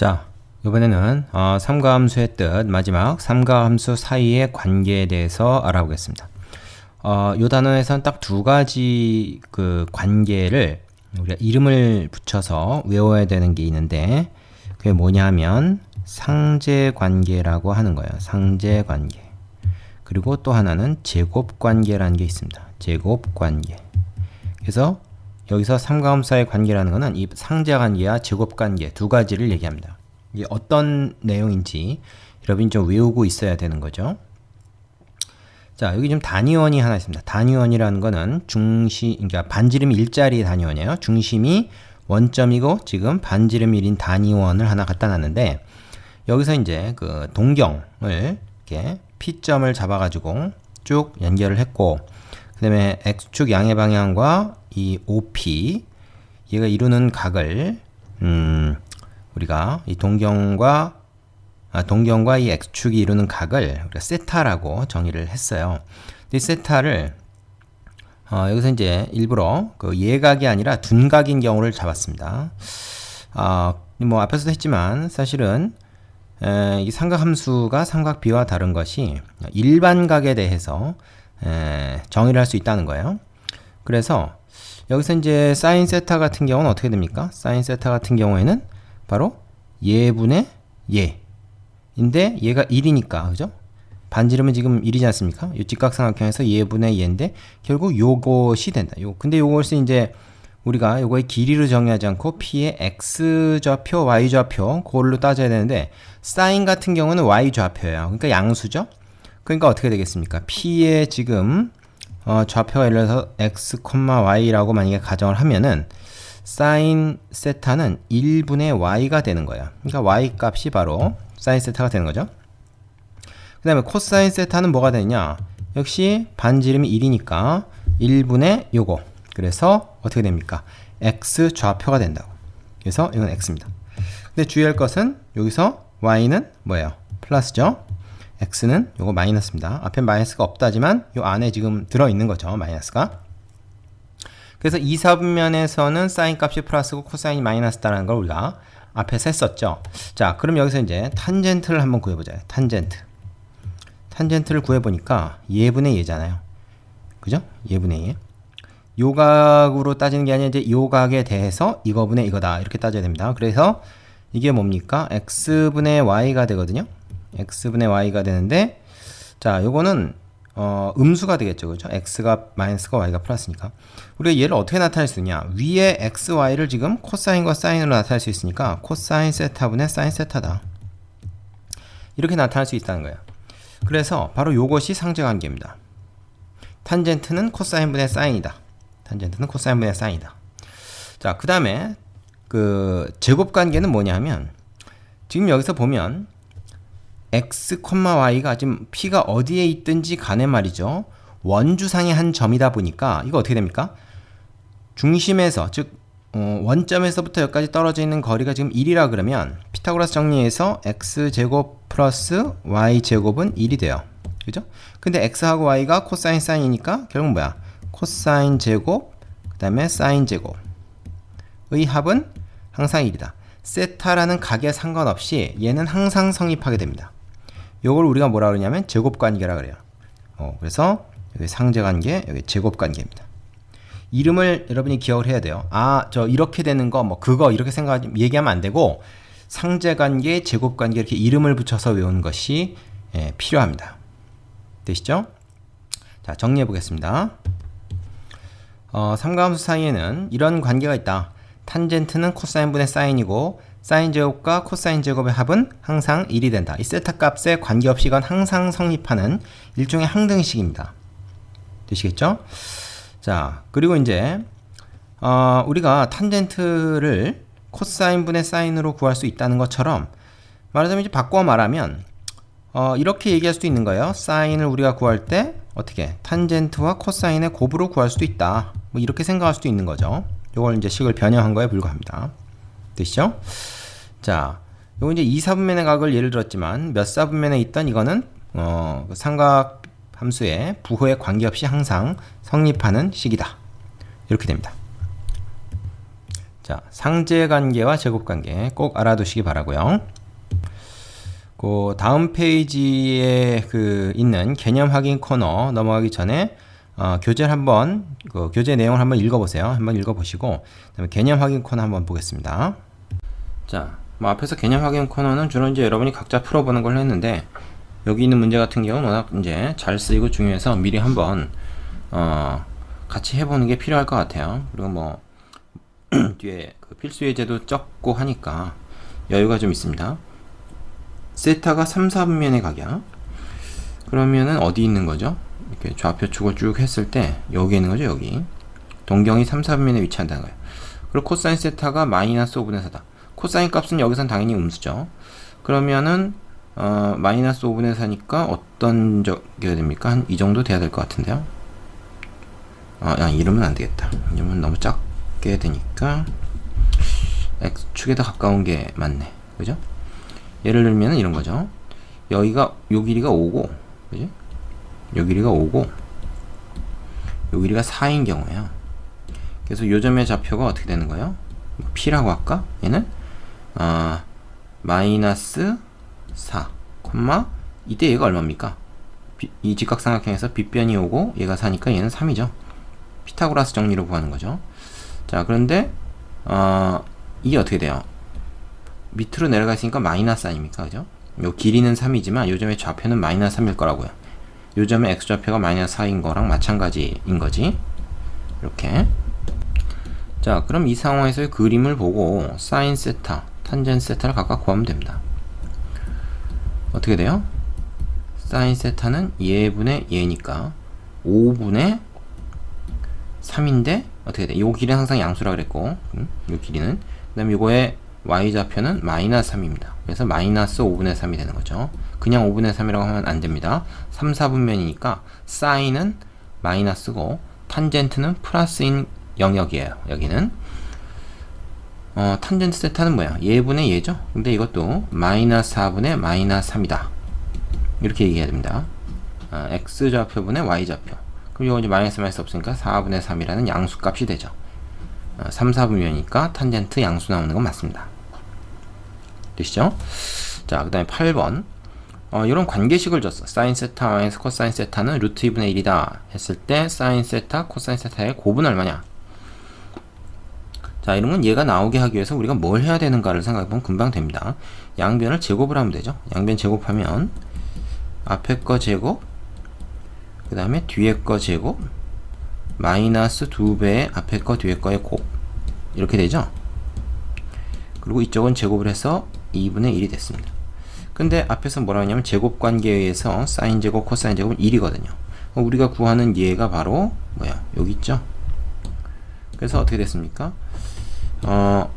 자, 이번에는 어, 삼가함수의 뜻 마지막 삼가함수 사이의 관계에 대해서 알아보겠습니다. 어, 요 단어에서는 딱 두 가지 그 관계를 우리가 이름을 붙여서 외워야 되는 게 있는데 그게 뭐냐면 상제 관계라고 하는 거예요. 상제 관계. 그리고 또 하나는 제곱 관계라는 게 있습니다. 제곱 관계. 그래서 여기서 삼가함수의 관계라는 것은 이 상제 관계와 제곱 관계 두 가지를 얘기합니다. 이게 어떤 내용인지 여러분이 좀 외우고 있어야 되는 거죠. 자, 여기 좀 단위원이 하나 있습니다. 단위원이라는 거는 중심, 그러니까 반지름 일자리 단위원이에요. 중심이 원점이고 지금 반지름 1인 단위원을 하나 갖다 놨는데 여기서 이제 그 동경을 이렇게 P점을 잡아가지고 쭉 연결을 했고 그 다음에 X축 양의 방향과 이 OP 얘가 이루는 각을 음, 우리가 이 동경과 아, 동경과 이 x축이 이루는 각을 우리가 세타라고 정의를 했어요. 근데 이 세타를 어, 여기서 이제 일부러 그 예각이 아니라 둔각인 경우를 잡았습니다. 아, 뭐 앞에서도 했지만 사실은 에, 이 삼각함수가 삼각비와 다른 것이 일반각에 대해서 에, 정의를 할 수 있다는 거예요. 그래서 여기서 이제 사인 세타 같은 경우는 어떻게 됩니까? 사인 세타 같은 경우에는 바로 예분의 예. 인데 얘가 1이니까 그죠? 반지름은 지금 1이지 않습니까? 이 직각삼각형에서 예분의 예인데 결국 요것이 된다. 요 근데 요것을 이제 우리가 요거의 길이로 정의하지 않고 p의 x 좌표, y 좌표 그걸로 따져야 되는데 사인 같은 경우는 y 좌표예요. 그러니까 양수죠. 그러니까 어떻게 되겠습니까? p의 지금 어, 좌표가 예를 들어서 x, y라고 만약에 가정을 하면은 사인 세타는 1분의 y가 되는 거예요. 그러니까 y 값이 바로 사인 세타가 되는 거죠. 그 다음에 코사인 세타는 뭐가 되냐? 역시 반지름이 1이니까 1분의 요거. 그래서 어떻게 됩니까? x 좌표가 된다고. 그래서 이건 x입니다. 근데 주의할 것은 여기서 y는 뭐예요? 플러스죠. X는 요거 마이너스입니다. 앞에 마이너스가 없다지만 요 안에 지금 들어있는 거죠. 마이너스가. 그래서 2, 4분면에서는 사인 값이 플러스고 코사인이 마이너스다라는 걸 우리가 앞에서 했었죠. 자, 그럼 여기서 이제 탄젠트를 한번 구해보자. 탄젠트. 탄젠트를 구해보니까 예분의 예잖아요. 그죠? 예분의 예. 요각으로 따지는 게 아니라 이제 요각에 대해서 이거분의 이거다. 이렇게 따져야 됩니다. 그래서 이게 뭡니까? x분의 y가 되거든요. X분의 y가 되는데 자, 요거는 어, 음수가 되겠죠. 그죠? x가 마이너스가 y가 플러스니까. 우리가 얘를 어떻게 나타낼 수 있냐? 위에 x, y를 지금 코사인과 사인으로 나타낼 수 있으니까 코사인 세타분의 사인 세타다. 이렇게 나타낼 수 있다는 거예요. 그래서 바로 요것이 상제관계입니다. 탄젠트는 코사인분의 사인이다. 탄젠트는 코사인분의 사인이다. 자, 그 다음에 그 제곱관계는 뭐냐 하면 지금 여기서 보면 x, y가 지금 p가 어디에 있든지 간에 말이죠. 원주상의 한 점이다 보니까 이거 어떻게 됩니까? 중심에서 즉 어, 원점에서부터 여기까지 떨어져 있는 거리가 지금 1이라 그러면 피타고라스 정리해서 x제곱 플러스 y제곱은 1이 돼요. 그죠? 근데 x하고 y가 코사인 사인이니까 결국 뭐야? 코사인 제곱 그 다음에 사인 제곱의 합은 항상 1이다. 세타라는 각에 상관없이 얘는 항상 성립하게 됩니다. 요걸 우리가 뭐라 그러냐면 제곱관계라 그래요. 어, 그래서 여기 상제관계, 여기 제곱관계입니다. 이름을 여러분이 기억을 해야 돼요. 아, 저 이렇게 되는 거, 뭐 그거 이렇게 생각 얘기하면 안 되고 상제관계, 제곱관계 이렇게 이름을 붙여서 외우는 것이 예, 필요합니다. 되시죠? 자, 정리해 보겠습니다. 어, 삼가함수 사이에는 이런 관계가 있다. 탄젠트는 코사인분의 사인이고 사인 제곱과 코사인 제곱의 합은 항상 1이 된다. 이 세타 값에 관계없이 이건 항상 성립하는 일종의 항등식입니다. 되시겠죠? 자, 그리고 이제 어, 우리가 탄젠트를 코사인분의 사인으로 구할 수 있다는 것처럼 말하자면 이제 바꿔 말하면 어, 이렇게 얘기할 수도 있는 거예요. 사인을 우리가 구할 때 어떻게 탄젠트와 코사인의 곱으로 구할 수도 있다. 뭐 이렇게 생각할 수도 있는 거죠. 이걸 이제 식을 변형한 거에 불과합니다. 되시죠? 자, 요거 이제 2, 4분면의 각을 예를 들었지만 몇 4분면에 있던 이거는 어, 그 삼각 함수의 부호에 관계없이 항상 성립하는 식이다. 이렇게 됩니다. 자, 상제 관계와 제곱 관계 꼭 알아두시기 바라고요. 그 다음 페이지에 그 있는 개념 확인 코너 넘어가기 전에 어, 교재를 한번 그 교재 내용을 한번 읽어보세요. 한번 읽어보시고 그다음에 개념 확인 코너 한번 보겠습니다. 자, 뭐 앞에서 개념 확인 코너는 주로 이제 여러분이 각자 풀어보는 걸로 했는데 여기 있는 문제 같은 경우는 워낙 이제 잘 쓰이고 중요해서 미리 한번 어, 같이 해보는 게 필요할 것 같아요. 그리고 뭐 뒤에 그 필수 예제도 적고 하니까 여유가 좀 있습니다. 세타가 3, 4분면의 각이야. 그러면은 어디 있는 거죠? 이렇게 좌표 축을 쭉 했을 때 여기 있는 거죠, 여기. 동경이 3, 4분면에 위치한다는 거예요. 그리고 코사인 세타가 마이너스 5분의 4다. 코사인 값은 여기선 당연히 음수죠. 그러면은 어, 마이너스 5분의 4니까 어떤 적이 됩니까? 한 이 정도 돼야 될 것 같은데요. 아, 야, 이러면 안 되겠다. 이러면 너무 작게 되니까 x축에 더 가까운 게 맞네. 그죠? 예를 들면 이런 거죠. 여기가 요 길이가 5고, 그지? 요 길이가 5고, 요 길이가 4인 경우에요. 그래서 요점의 좌표가 어떻게 되는 거예요? 뭐 p라고 할까? 얘는 아 마이너스 4, 콤마 이때 얘가 얼마입니까? 비- 이 직각삼각형에서 빗변이 오고 얘가 4니까 얘는 3이죠. 피타고라스 정리로 구하는 거죠. 자 그런데 어, 이게 어떻게 돼요? 밑으로 내려가 있으니까 마이너스 아닙니까? 그죠? 요 길이는 3이지만 요점의 좌표는 마이너스 3일 거라고요. 요점의 x좌표가 마이너스 4인 거랑 마찬가지인 거지. 이렇게. 자, 그럼 이 상황에서의 그림을 보고 사인 세타, 탄젠 세타를 각각 구하면 됩니다. 어떻게 돼요? 사인 세타는 예분의 예니까 5분의 3인데 어떻게 돼? 요 길이는 항상 양수라 그랬고 음, 요 길이는 그 다음에 요거의 y 좌표는 마이너스 3입니다. 그래서 마이너스 5분의 3이 되는 거죠. 그냥 5분의 3이라고 하면 안 됩니다. 3, 4분면이니까 사인은 마이너스고 탄젠트는 플러스인 영역이에요. 여기는 어, 탄젠트 세타는 뭐야? 예분의 예죠. 근데 이것도 마이너스 4분의 마이너스 3이다. 이렇게 얘기해야 됩니다. 아, x 좌표분의 y 좌표. 그럼 이거 이제 마이너스 마이너스 없으니까 4분의 3이라는 양수 값이 되죠. 어, 3, 4분면이니까 탄젠트 양수 나오는 건 맞습니다. 되시죠? 자, 그 다음에 8번. 어, 이런 관계식을 줬어. 사인 세타 마이너스 코사인 세타는 루트 2분의 1이다 했을 때 사인 세타, 코사인 세타의 곱은 얼마냐? 자, 이러면 얘가 나오게 하기 위해서 우리가 뭘 해야 되는가를 생각해보면 금방 됩니다. 양변을 제곱을 하면 되죠. 양변 제곱하면 앞에 거 제곱, 그 다음에 뒤에 거 제곱, 마이너스 2배의 앞에 거 뒤에 거의 곱. 이렇게 되죠. 그리고 이쪽은 제곱을 해서 2분의 1이 됐습니다. 근데 앞에서 뭐라고 했냐면 제곱 관계에 의해서 사인 제곱, 코사인 제곱은 1이거든요. 우리가 구하는 얘가 바로 뭐야? 여기 있죠? 그래서 어떻게 됐습니까? 어,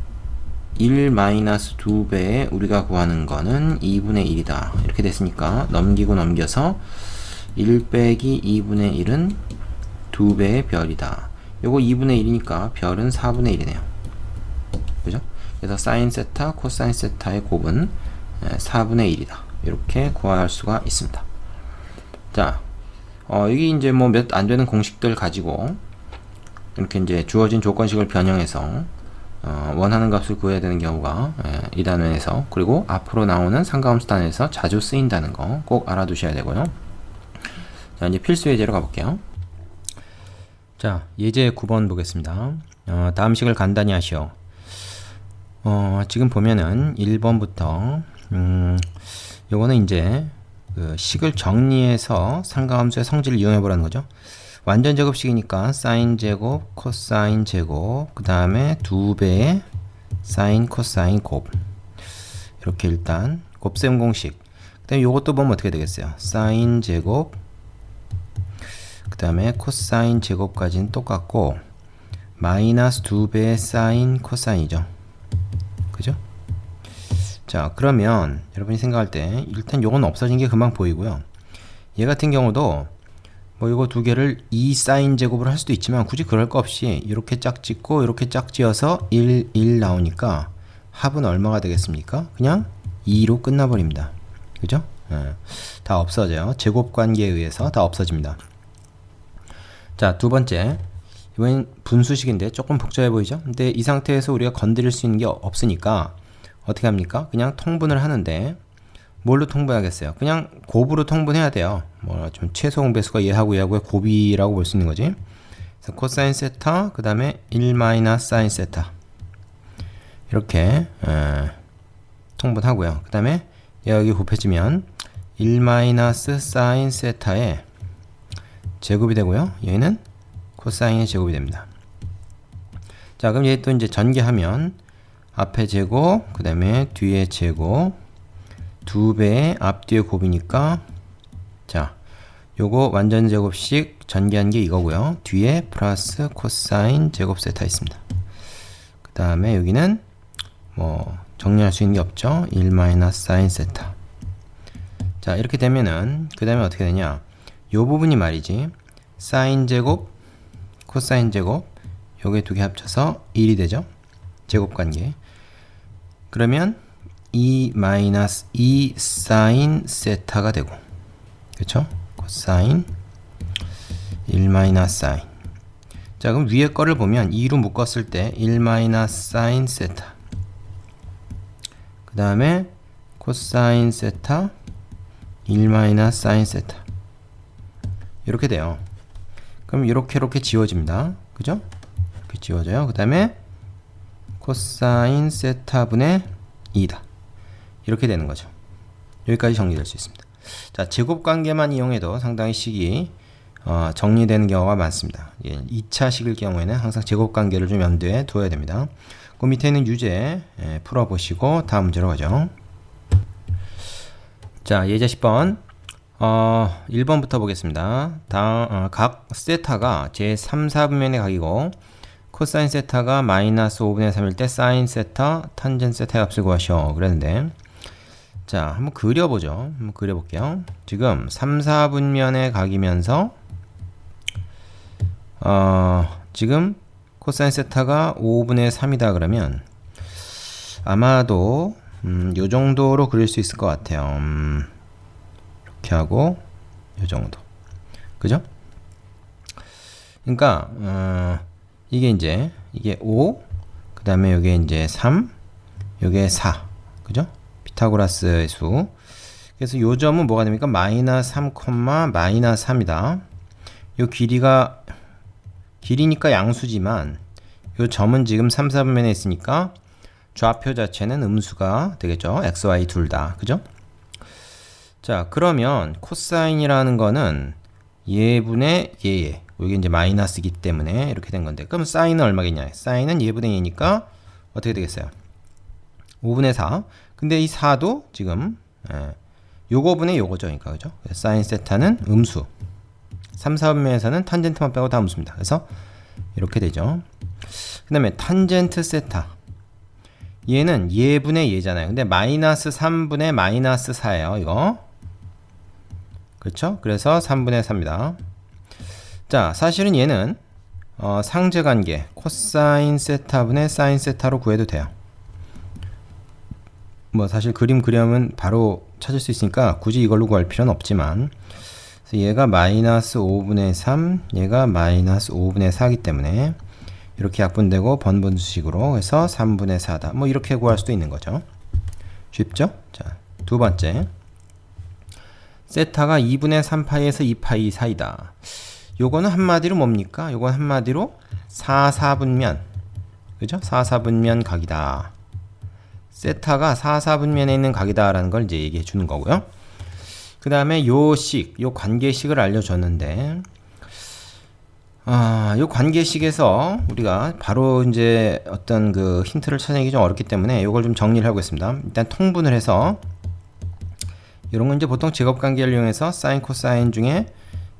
1 마이너스 2배에 우리가 구하는 거는 2분의 1이다. 이렇게 됐으니까 넘기고 넘겨서 1 빼기 2분의 1은 2배의 별이다. 요거 2분의 1이니까 별은 4분의 1이네요. 그죠? 그래서 사인 세타, 코사인 세타의 곱은 4분의 1이다. 이렇게 구할 수가 있습니다. 자, 어, 여기 이제 뭐 몇 안 되는 공식들 가지고 이렇게 이제 주어진 조건식을 변형해서 어, 원하는 값을 구해야 되는 경우가 예, 이 단원에서 그리고 앞으로 나오는 상가함수 단원에서 자주 쓰인다는 거 꼭 알아두셔야 되고요. 자 이제 필수 예제로 가볼게요. 자 예제 9번 보겠습니다. 어, 다음 식을 간단히 하시오. 어, 지금 보면은 1번부터 음, 요거는 이제 그 식을 정리해서 상가함수의 성질을 이용해 보라는 거죠. 완전 제곱식이니까 사인 제곱, 코사인 제곱, 그 다음에 두 배의 사인, 코사인 곱. 이렇게 일단 곱셈 공식. 그 다음에 요것도 보면 어떻게 되겠어요? 사인 제곱, 그 다음에 코사인 제곱까지는 똑같고 마이너스 두 배의 사인, 코사인이죠. 그죠? 자, 그러면 여러분이 생각할 때 일단 요건 없어진 게 금방 보이고요. 얘 같은 경우도 뭐 이거 두 개를 2 사인 제곱을 할 수도 있지만 굳이 그럴 거 없이 이렇게 짝 짓고 이렇게 짝 지어서 1, 1 나오니까 합은 얼마가 되겠습니까? 그냥 2로 끝나버립니다. 그죠? 예. 다 없어져요. 제곱 관계에 의해서 다 없어집니다. 자, 두 번째. 이번엔 분수식인데 조금 복잡해 보이죠? 근데 이 상태에서 우리가 건드릴 수 있는 게 없으니까 어떻게 합니까? 그냥 통분을 하는데 뭘로 통분하겠어요? 그냥 곱으로 통분해야 돼요. 뭐 좀 최소 공배수가 얘하고 얘하고의 곱이라고 볼 수 있는 거지. 그래서 코사인 세타 그 다음에 1 마이너스 사인 세타 이렇게 에, 통분하고요. 그 다음에 여기 곱해지면 1 마이너스 사인 세타의 제곱이 되고요. 얘는 코사인의 제곱이 됩니다. 자, 그럼 얘 또 이제 전개하면 앞에 제곱, 그 다음에 뒤에 제곱, 두 배의 앞뒤의 곱이니까 자, 요거 완전 제곱식 전개한 게 이거고요. 뒤에 플러스 코사인 제곱 세타 있습니다. 그 다음에 여기는 뭐 정리할 수 있는 게 없죠. 1 마이너스 사인 세타. 자, 이렇게 되면은 그 다음에 어떻게 되냐? 요 부분이 말이지. 사인 제곱, 코사인 제곱, 요게 두 개 합쳐서 1이 되죠. 제곱 관계. 그러면 2 마이너스 2 사인 세타가 되고. 그렇죠? 코사인 1 마이너스 사인. 자, 그럼 위에 거를 보면 2로 묶었을 때1 마이너스 사인 세타. 그 다음에 코사인 세타 1 마이너스 사인 세타. 이렇게 돼요. 그럼 이렇게 이렇게 지워집니다. 그죠? 이렇게 지워져요. 그 다음에 코사인 세타분의 2다. 이렇게 되는 거죠. 여기까지 정리될 수 있습니다. 자, 제곱 관계만 이용해도 상당히 식이 어, 정리되는 경우가 많습니다. 예, 2차 식일 경우에는 항상 제곱 관계를 좀 염두에 두어야 됩니다. 그 밑에 있는 유제 예, 풀어보시고 다음 문제로 가죠. 자, 예제 10번. 어, 1번부터 보겠습니다. 다음, 어, 각 세타가 제 3, 4분면의 각이고 코사인 세타가 마이너스 5분의 3일 때 사인 세타, 탄젠 세타의 값을 구하셔. 그랬는데 자, 한번 그려보죠. 한번 그려볼게요. 지금 3, 4분면의 각이면서 어, 지금 코사인 세타가 5분의 3이다 그러면 아마도 음, 요 정도로 그릴 수 있을 것 같아요. 음, 이렇게 하고 요 정도. 그죠? 그러니까 어, 이게 이제 이게 5, 그 다음에 요게 이제 3, 요게 4. 그죠? 피타고라스의 수. 그래서 요 점은 뭐가 됩니까? 마이너스 3, 마이너스 3이다. 요 길이가 길이니까 양수지만 요 점은 지금 3, 4분면에 있으니까 좌표 자체는 음수가 되겠죠. x, y 둘 다. 그죠? 자, 그러면 코사인이라는 거는 예분의 예예. 이게 이제 마이너스이기 때문에 이렇게 된 건데. 그럼 사인은 얼마겠냐? 사인은 예분의 예니까 어떻게 되겠어요? 5분의 4. 근데 이 4도 지금 예, 요거분의 요거죠. 그러니까 그죠? 사인 세타는 음수. 3, 4분면에서는 탄젠트만 빼고 다 음수입니다. 그래서 이렇게 되죠. 그 다음에 탄젠트 세타. 얘는 예분의 예잖아요. 근데 마이너스 3분의 마이너스 4예요. 이거. 그렇죠? 그래서 3분의 4입니다. 자, 사실은 얘는 어, 상제관계 코사인 세타분의 사인 세타로 구해도 돼요. 뭐 사실 그림 그려면 바로 찾을 수 있으니까 굳이 이걸로 구할 필요는 없지만 얘가 마이너스 5분의 3, 얘가 마이너스 5분의 4이기 때문에 이렇게 약분되고 번분수식으로 해서 3분의 4다. 뭐 이렇게 구할 수도 있는 거죠. 쉽죠? 자, 두 번째. 세타가 2분의 3파이에서 2파이 사이다. 요거는 한마디로 뭡니까? 요건 한마디로 4, 4분면. 그죠? 4, 4분면 각이다. 세타가 4, 4분면에 있는 각이다라는 걸 이제 얘기해 주는 거고요. 그 다음에 요 식, 요 관계식을 알려줬는데, 아, 요 관계식에서 우리가 바로 이제 어떤 그 힌트를 찾아내기 좀 어렵기 때문에 요걸 좀 정리를 하고 있습니다. 일단 통분을 해서 이런 건 이제 보통 제곱 관계를 이용해서 사인 코사인 중에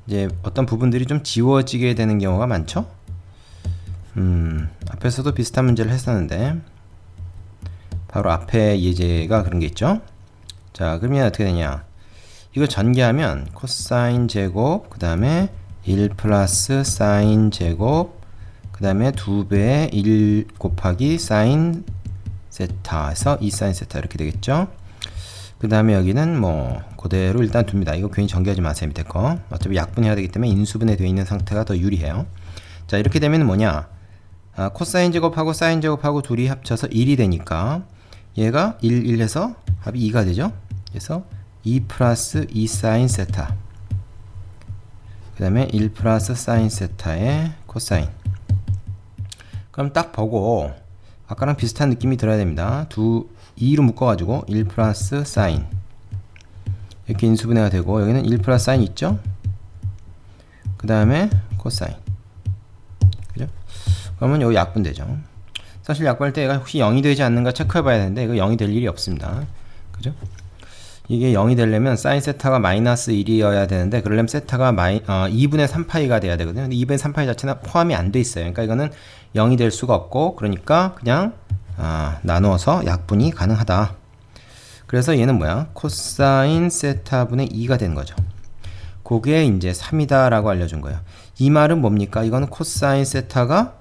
이제 어떤 부분들이 좀 지워지게 되는 경우가 많죠. 음, 앞에서도 비슷한 문제를 했었는데 바로 앞에 예제가 그런 게 있죠. 자, 그러면 어떻게 되냐? 이거 전개하면 코사인 제곱 그 다음에 1 플러스 사인 제곱 그 다음에 2배의 1 곱하기 사인 세타에서 2 사인 세타 이렇게 되겠죠 그 다음에 여기는 뭐 그대로 일단 둡니다 이거 괜히 전개하지 마세요 밑에 거 어차피 약분해야 되기 때문에 인수분해 되어 있는 상태가 더 유리해요 자, 이렇게 되면 뭐냐? 아, 코사인 제곱하고 사인 제곱하고 둘이 합쳐서 1이 되니까 얘가 1, 1 해서 합이 2가 되죠? 그래서 2 플러스 2 사인 세타 그 다음에 1 플러스 사인 세타의 코사인 그럼 딱 보고 아까랑 비슷한 느낌이 들어야 됩니다. 두 2로 묶어가지고 1 플러스 사인 이렇게 인수분해가 되고 여기는 1 플러스 사인 있죠? 그 다음에 코사인 그죠? 그러면 여기 약분되죠. 사실 약분할 때 얘가 혹시 0이 되지 않는가 체크해 봐야 되는데 이거 0이 될 일이 없습니다. 그죠? 이게 0이 되려면 사인 세타가 마이너스 1이어야 되는데 그러려면 세타가 마이, 어, 2분의 3파이가 돼야 되거든요. 근데 2분의 3파이 자체는 포함이 안 돼 있어요. 그러니까 이거는 0이 될 수가 없고 그러니까 그냥 아, 나누어서 약분이 가능하다. 그래서 얘는 뭐야? 코사인 세타분의 2가 되는 거죠. 그게 이제 3이다라고 알려준 거예요. 이 말은 뭡니까? 이거는 코사인 세타가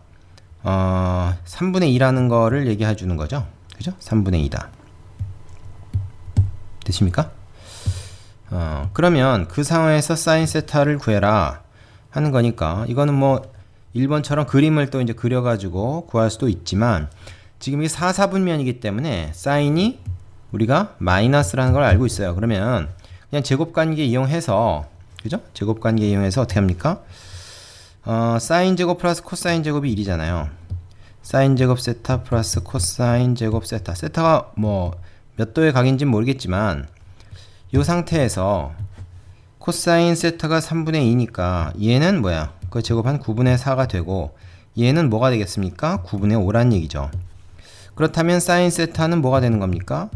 어, 3분의 2라는 거를 얘기해 주는 거죠. 그죠? 3분의 2다. 되십니까? 어, 그러면 그 상황에서 사인 세타를 구해라 하는 거니까 이거는 뭐 1번처럼 그림을 또 이제 그려가지고 구할 수도 있지만 지금 이게 4, 4분면이기 때문에 사인이 우리가 마이너스라는 걸 알고 있어요. 그러면 그냥 제곱관계 이용해서 그죠? 제곱관계 이용해서 어떻게 합니까? 어, 사인 제곱 플러스 코사인 제곱이 1이잖아요. 사인 제곱 세타 플러스 코사인 제곱 세타. 세타가 뭐 몇 도의 각인지는 모르겠지만 이 상태에서 코사인 세타가 3분의 2니까 얘는 뭐야? 그 제곱한 9분의 4가 되고 얘는 뭐가 되겠습니까? 9분의 5란 얘기죠. 그렇다면 사인 세타는 뭐가 되는 겁니까?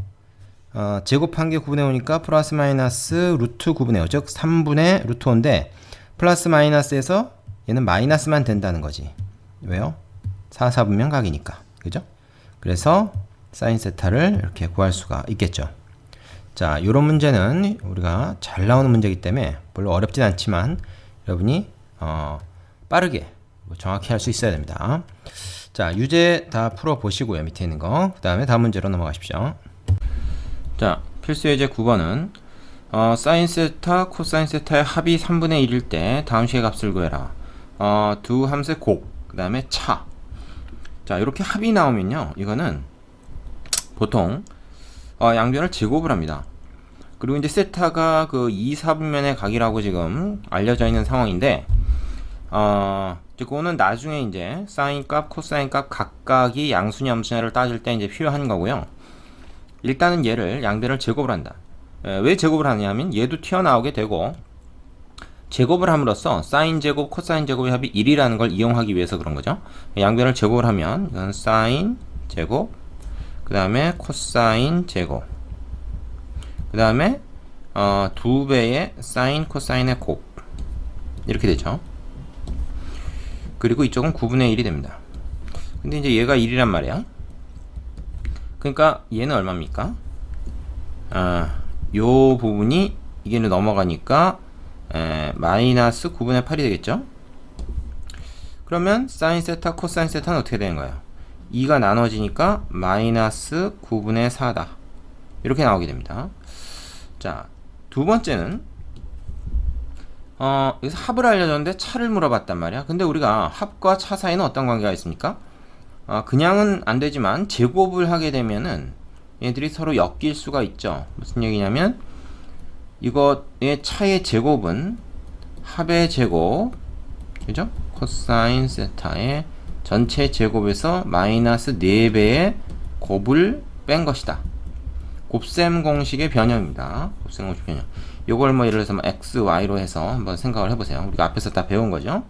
어, 제곱한 게 9분의 5니까 플러스 마이너스 루트 9분의 5, 즉 3분의 루트 5인데 플러스 마이너스에서 얘는 마이너스만 된다는 거지. 왜요? 4, 4분면 각이니까. 그죠? 그래서 사인 세타를 이렇게 구할 수가 있겠죠. 자, 이런 문제는 우리가 잘 나오는 문제이기 때문에 별로 어렵진 않지만 여러분이 어, 빠르게 뭐 정확히 할 수 있어야 됩니다. 자, 유제 다 풀어 보시고요. 밑에 있는 거. 그 다음에 다음 문제로 넘어가십시오. 자, 필수 예제 9번은 어, 사인 세타, 코사인 세타의 합이 3분의 1일 때 다음 식의 값을 구해라. 어, 두 함수의 곱, 그 다음에 차. 자, 이렇게 합이 나오면요. 이거는 보통 어, 양변을 제곱을 합니다. 그리고 이제 세타가 그 2, 4분면의 각이라고 지금 알려져 있는 상황인데 어, 그거는 나중에 이제 사인 값, 코사인 값 각각이 양수냐 함수냐를 따질 때 이제 필요한 거고요. 일단은 얘를 양변을 제곱을 한다. 에, 왜 제곱을 하냐면 얘도 튀어나오게 되고 제곱을 함으로써 사인 제곱, 코사인 제곱의 합이 1이라는 걸 이용하기 위해서 그런 거죠. 양변을 제곱을 하면 이건 사인 제곱 그 다음에 코사인 제곱 그 다음에 어, 두 배의 사인 코사인의 곱 이렇게 되죠 그리고 이쪽은 9분의 1이 됩니다. 근데 이제 얘가 1이란 말이야. 그러니까 얘는 얼마입니까? 아, 요 부분이 이게 넘어가니까 에, 마이너스 9분의 8이 되겠죠? 그러면 사인 세타 코사인 세타는 어떻게 되는 거예요 2가 나눠지니까 마이너스 9분의 4다. 이렇게 나오게 됩니다. 자, 두 번째는 어, 여기서 합을 알려줬는데 차를 물어봤단 말이야. 근데 우리가 합과 차 사이는 어떤 관계가 있습니까? 어, 그냥은 안 되지만 제곱을 하게 되면은 얘들이 서로 엮일 수가 있죠. 무슨 얘기냐면 이것의 차의 제곱은 합의 제곱, 그죠? 코사인 세타의 전체 제곱에서 마이너스 4배의 곱을 뺀 것이다. 곱셈 공식의 변형입니다. 곱셈 공식 변형. 요걸 뭐 예를 들어서 뭐 x, y로 해서 한번 생각을 해보세요. 우리가 앞에서 다 배운 거죠.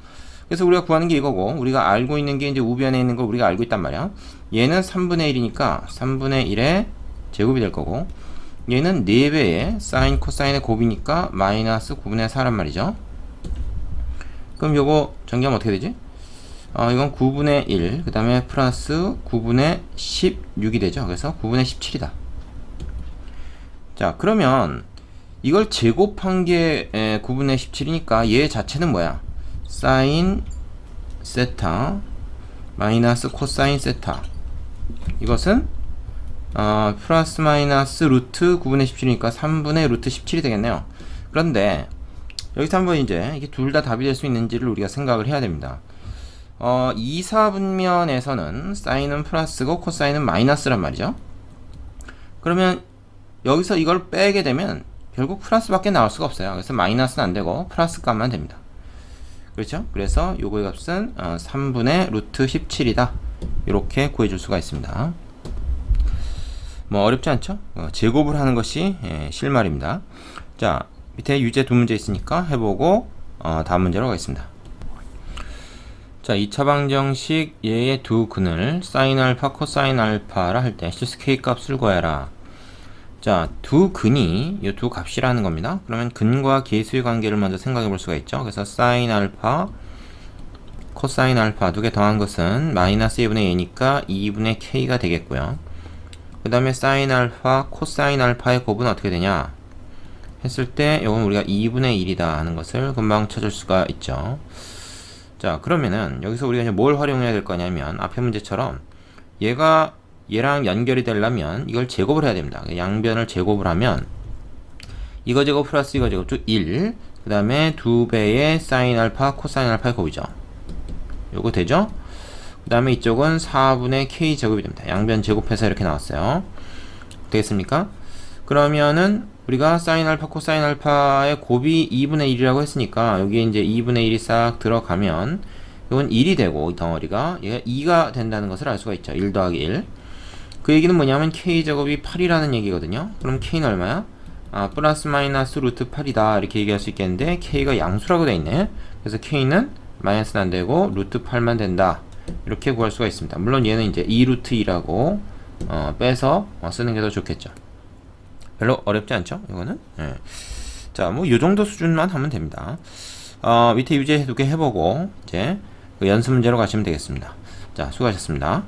그래서 우리가 구하는 게 이거고, 우리가 알고 있는 게 이제 우변에 있는 걸 우리가 알고 있단 말이야. 얘는 3분의 1이니까 3분의 1의 제곱이 될 거고, 얘는 4배의 사인, 코사인의 곱이니까 마이너스 9분의 4란 말이죠. 그럼 요거 전개하면 어떻게 되지? 어, 이건 9분의 1, 그 다음에 플러스 9분의 16이 되죠. 그래서 9분의 17이다. 자, 그러면 이걸 제곱한 게 에, 9분의 17이니까 얘 자체는 뭐야? 사인 세타 마이너스 코사인 세타 이것은 어, 플러스 마이너스 루트 9분의 17이니까 3분의 루트 17이 되겠네요. 그런데 여기서 한번 이제 이게 둘 다 답이 될 수 있는지를 우리가 생각을 해야 됩니다. 어, 2, 4분면에서는 사인은 플러스고 코사인은 마이너스란 말이죠. 그러면 여기서 이걸 빼게 되면 결국 플러스밖에 나올 수가 없어요. 그래서 마이너스는 안 되고 플러스 값만 됩니다. 그렇죠? 그래서 요거의 값은 어, 3분의 루트 17이다. 이렇게 구해줄 수가 있습니다. 뭐 어렵지 않죠? 어, 제곱을 하는 것이 예, 실말입니다. 자 밑에 유제 두 문제 있으니까 해보고 어, 다음 문제로 가겠습니다. 자 2차 방정식 얘의 두 근을 사인 알파 코사인 알파라 할 때 실수 k 값을 구해라. 자, 두 근이 이 두 값이라는 겁니다. 그러면 근과 계수의 관계를 먼저 생각해 볼 수가 있죠. 그래서 사인 알파, 코사인 알파 두 개 더한 것은 마이너스 2분의 a니까 2분의 k가 되겠고요. 그 다음에 사인 알파, 코사인 알파의 곱은 어떻게 되냐? 했을 때 이건 우리가 2분의 1이다 하는 것을 금방 찾을 수가 있죠. 자, 그러면은 여기서 우리가 이제 뭘 활용해야 될 거냐면 앞에 문제처럼 얘가 얘랑 연결이 되려면 이걸 제곱을 해야 됩니다. 양변을 제곱을 하면 이거 제곱 플러스 이거 제곱 쭉 1. 그 다음에 두 배의 사인 알파, 코사인 알파의 곱이죠. 요거 되죠? 그 다음에 이쪽은 4분의 k 제곱이 됩니다. 양변 제곱해서 이렇게 나왔어요. 되겠습니까? 그러면은 우리가 사인 알파, 코사인 알파의 곱이 2분의 1이라고 했으니까 여기에 이제 2분의 1이 싹 들어가면 이건 1이 되고 이 덩어리가 얘가 2가 된다는 것을 알 수가 있죠. 1 더하기 1. 그 얘기는 뭐냐면 k제곱이 8이라는 얘기거든요. 그럼 k는 얼마야? 아, 플러스 마이너스 루트 8이다. 이렇게 얘기할 수 있겠는데 k가 양수라고 돼 있네. 그래서 k는 마이너스는 안 되고 루트 8만 된다. 이렇게 구할 수가 있습니다. 물론 얘는 이제 2루트 2라고 어, 빼서 어, 쓰는 게 더 좋겠죠. 별로 어렵지 않죠? 이거는. 예. 자, 뭐요 정도 수준만 하면 됩니다. 어, 밑에 개 해보고 이제 그 연습 문제로 가시면 되겠습니다. 자, 수고하셨습니다.